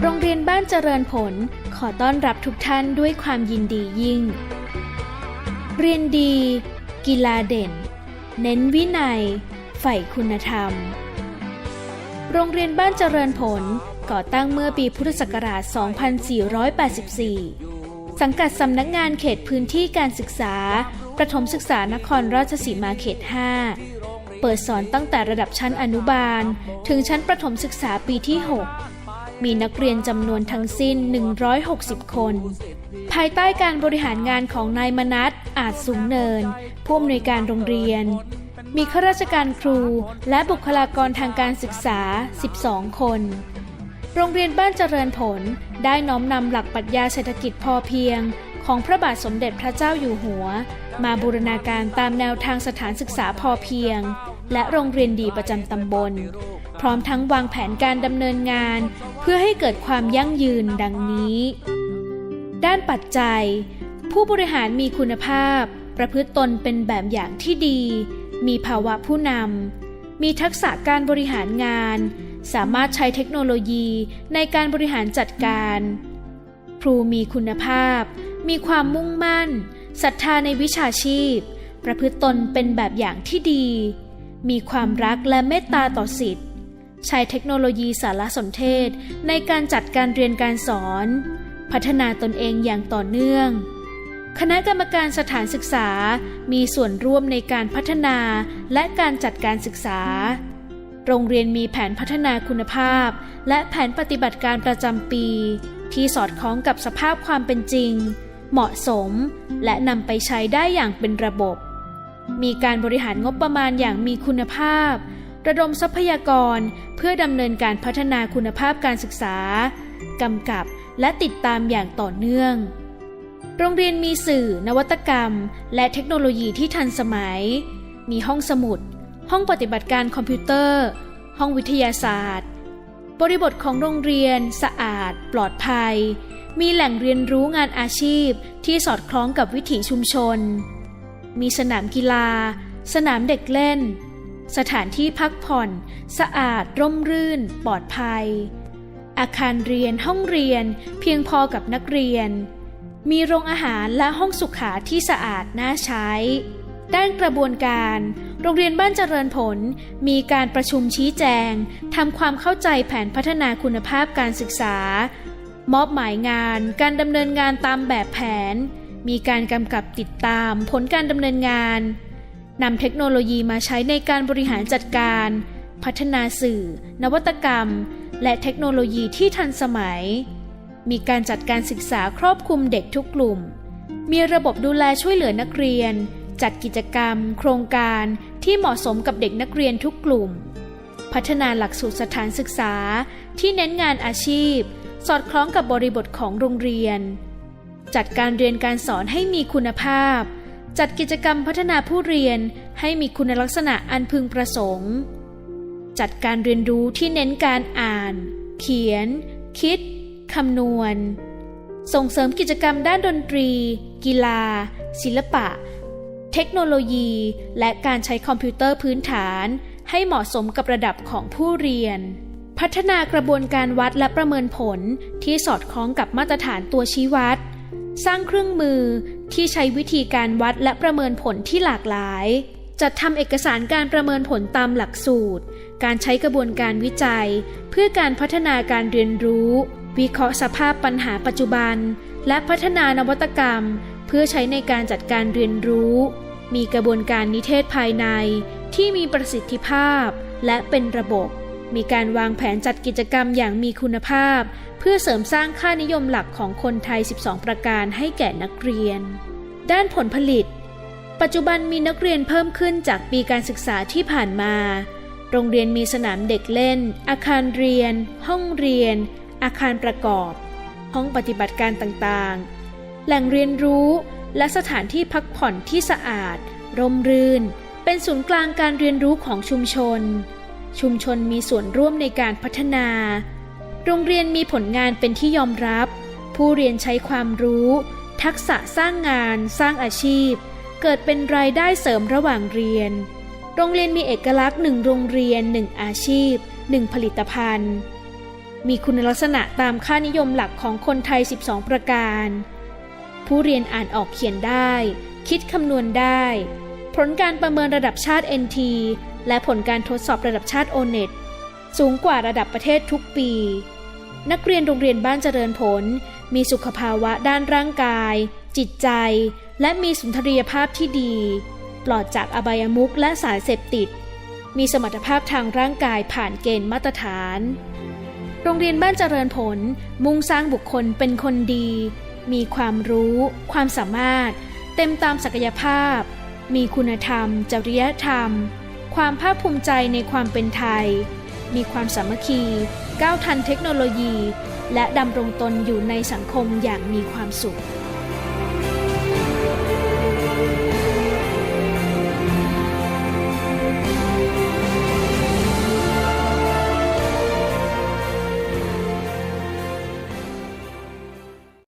โรงเรียนบ้านเจริญผล ขอต้อนรับทุกท่านด้วยความยินดียิ่ง เรียนดี กีฬาเด่น เน้นวินัย ใฝ่คุณธรรม โรงเรียนบ้านเจริญผลก่อตั้งเมื่อปีพุทธศักราช 2484 สังกัดสำนักงานเขตพื้นที่การศึกษา ประถมศึกษานครราชสีมาเขต 5 เปิดสอนตั้งแต่ระดับชั้นอนุบาล ถึงชั้นประถมศึกษาปีที่ 6 มีนักเรียนจำนวนทั้งสิ้น 160 คน ภายใต้การบริหารงานของนายมนัสอาจสูงเนิน ผู้อำนวยการโรงเรียน มีข้าราชการครูและบุคลากรทางการศึกษา 12 คน โรงเรียนบ้านเจริญผลได้น้อมนำหลักปรัชญาเศรษฐกิจพอเพียงของพระบาทสมเด็จพระเจ้าอยู่หัว มาบูรณาการตามแนวทางสถานศึกษาพอเพียง และโรงเรียนดีประจำตำบล พร้อมทั้งวางแผนการดำเนินงาน เพื่อให้เกิดความยั่งยืนดังนี้ ด้านปัจจัย ผู้บริหารมีคุณภาพ ประพฤติตนเป็นแบบอย่างที่ดี มีภาวะผู้นำมีทักษะการบริหารงาน สามารถใช้เทคโนโลยีในการบริหารจัดการ ครูมีคุณภาพ มีความมุ่งมั่นศรัทธาในวิชาชีพ ประพฤติตนเป็นแบบอย่างที่ดี มีความรักและเมตตาต่อสิทธิ์ ใช้เทคโนโลยีสารสนเทศในการจัดการเรียนการสอน พัฒนาตนเองอย่างต่อเนื่อง คณะกรรมการสถานศึกษา มีส่วนร่วมในการพัฒนาและการจัดการศึกษา โรงเรียนมีแผนพัฒนาคุณภาพ และแผนปฏิบัติการประจำปี ที่สอดคล้องกับสภาพความเป็นจริง เหมาะสม และนำไปใช้ได้อย่างเป็นระบบ มีการบริหารงบประมาณอย่างมีคุณภาพ ระดมทรัพยากรเพื่อดำเนินการพัฒนาคุณภาพการศึกษากำกับและติดตามอย่างต่อเนื่อง โรงเรียนมีสื่อ นวัตกรรม และเทคโนโลยีที่ทันสมัย มีห้องสมุด ห้องปฏิบัติการคอมพิวเตอร์ ห้องวิทยาศาสตร์ บริบทของโรงเรียนสะอาด ปลอดภัย มีแหล่งเรียนรู้งานอาชีพที่สอดคล้องกับวิถีชุมชน มีสนามกีฬา สนามเด็กเล่น สถานที่พักผ่อน สะอาด ร่มรื่น ปลอดภัย อาคารเรียนห้องเรียนเพียงพอกับนักเรียน มีโรงอาหารและห้องสุขาที่สะอาดน่าใช้ ด้านกระบวนการ โรงเรียนบ้านเจริญผล มีการประชุมชี้แจงทำความเข้าใจแผนพัฒนาคุณภาพการศึกษามอบหมายงานการดำเนินงานตามแบบแผน มีการกำกับติดตามผลการดำเนินงานนำเทคโนโลยีมาใช้ในการบริหารจัดการ พัฒนาสื่อ นวัตกรรม และเทคโนโลยีที่ทันสมัย มีการจัดการศึกษาครอบคลุมเด็กทุกกลุ่ม มีระบบดูแลช่วยเหลือนักเรียน จัดกิจกรรม โครงการที่เหมาะสมกับเด็กนักเรียนทุกกลุ่ม พัฒนาหลักสูตรสถานศึกษาที่เน้นงานอาชีพ สอดคล้องกับบริบทของโรงเรียน จัดการเรียนการสอนให้มีคุณภาพ จัดกิจกรรมพัฒนาผู้เรียนให้มีคุณลักษณะอันพึงประสงค์ จัดการเรียนรู้ที่เน้นการอ่าน เขียน คิด คำนวณ ส่งเสริมกิจกรรมด้านดนตรี กีฬา ศิลปะ เทคโนโลยี และการใช้คอมพิวเตอร์พื้นฐาน ให้เหมาะสมกับระดับของผู้เรียนพัฒนากระบวนการวัดและประเมินผลที่สอดคล้องกับมาตรฐานตัวชี้วัด สร้างเครื่องมือที่ใช้วิธีการวัดและประเมินผลที่หลากหลาย จัดทำเอกสารการประเมินผลตามหลักสูตร การใช้กระบวนการวิจัย เพื่อการพัฒนาการเรียนรู้ วิเคราะห์สภาพปัญหาปัจจุบัน และพัฒนานวัตกรรม เพื่อใช้ในการจัดการเรียนรู้ มีกระบวนการนิเทศภายในที่มีประสิทธิภาพและเป็นระบบ มีการวางแผนจัดกิจกรรมอย่างมีคุณภาพ เพื่อเสริมสร้างค่านิยมหลักของคนไทย 12 ประการให้แก่นักเรียน ด้านผลผลิต ปัจจุบันมีนักเรียนเพิ่มขึ้นจากปีการศึกษาที่ผ่านมา โรงเรียนมีสนามเด็กเล่น อาคารเรียน ห้องเรียน อาคารประกอบ ห้องปฏิบัติการต่างๆ แหล่งเรียนรู้และสถานที่พักผ่อนที่สะอาด ร่มรื่น เป็นศูนย์กลางการเรียนรู้ของชุมชน ชุมชนมีส่วนร่วมในการพัฒนา โรงเรียนมีผลงานเป็นที่ยอมรับ ผู้เรียนใช้ความรู้ ทักษะสร้างงาน สร้างอาชีพ เกิดเป็นรายได้เสริมระหว่างเรียน โรงเรียนมีเอกลักษณ์หนึ่งโรงเรียนหนึ่งอาชีพ1ผลิตภัณฑ์ มีคุณลักษณะตามค่านิยมหลักของคนไทย 12 ประการ ผู้เรียนอ่านออกเขียนได้ คิดคำนวณได้ ผลการประเมินระดับชาติ NT และผลการทดสอบระดับชาติ ONET สูงกว่าระดับประเทศทุกปี นักเรียนโรงเรียนบ้านเจริญผล มีสุขภาวะด้านร่างกาย จิตใจ และมีสุนทรียภาพที่ดี ปลอดจากอบายมุขและสารเสพติด มีสมรรถภาพทางร่างกายผ่านเกณฑ์มาตรฐาน โรงเรียนบ้านเจริญผล มุ่งสร้างบุคคลเป็นคนดี มีความรู้ ความสามารถ เต็มตามศักยภาพ มีคุณธรรม จริยธรรม ความภาคภูมิใจในความเป็นไทย มีความสามัคคี ก้าวทันเทคโนโลยี และดำรงตนอยู่ในสังคมอย่างมีความสุข